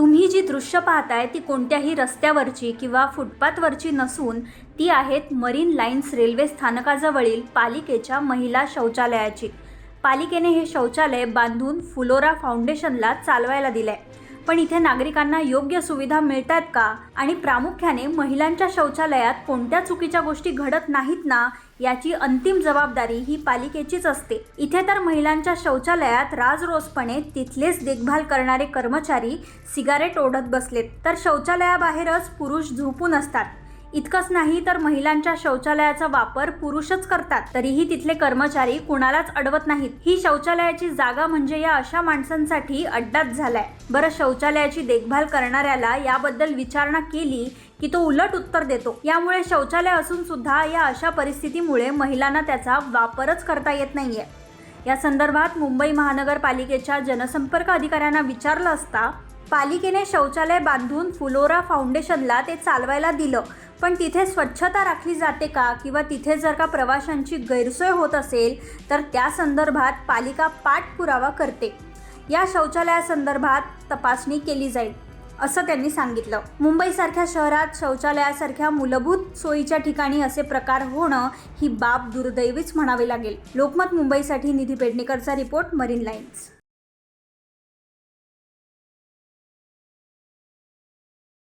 तुम्ही जी दृश्य पाहताय ती कोणत्याही रस्त्यावरची किंवा फुटपाथवरची नसून ती आहेत मरीन लाईन्स रेल्वे स्थानकाजवळील पालिकेच्या महिला शौचालयाची. पालिकेने हे शौचालय बांधून फुलोरा फाउंडेशनला चालवायला दिलंय. पण इथे नागरिकांना योग्य सुविधा मिळतात का? आणि प्रामुख्याने महिलांच्या शौचालयात कोणत्या चुकीच्या गोष्टी घडत नाहीत ना याची अंतिम जबाबदारी ही पालिकेचीच असते. इथे तर महिलांच्या शौचालयात राजरोसपणे तिथलेच देखभाल करणारे कर्मचारी सिगारेट ओढत बसलेत. तर शौचालयाबाहेरच पुरुष झोपून असतात. इतकंच नाही तर महिलांच्या शौचालयाचा वापर पुरुषच करतात. तरीही तिथले कर्मचारी कुणालाच अडवत नाहीत. ही शौचालयाची जागा म्हणजे या अशा माणसांसाठी अड्डाच झालाय. बरं शौचालयाची देखभाल करणाऱ्याला याबद्दल विचारणा केली की तो उलट उत्तर देतो. यामुळे शौचालय असून सुद्धा या अशा परिस्थितीमुळे महिलांना त्याचा वापरच करता येत नाहीये. या संदर्भात मुंबई महानगरपालिकेच्या जनसंपर्क अधिकाऱ्यांना विचारलं असता पालिकेने शौचालय बांधून फुलोरा फाउंडेशनला ते चालवायला दिलं. पण तिथे स्वच्छता राखली जाते का? किंवा तिथे जर का प्रवाशांची गैरसोय होत असेल तर त्या संदर्भात पालिका पाठपुरावा करते. या शौचालयासंदर्भात तपासणी केली जाईल असं त्यांनी सांगितलं. मुंबईसारख्या शहरात शौचालयासारख्या मूलभूत सोयीच्या ठिकाणी असे प्रकार होणं ही बाब दुर्दैवीच म्हणावी लागेल. लोकमत मुंबईसाठी निधी पेडणेकरचा रिपोर्ट मरीन लाईन्स.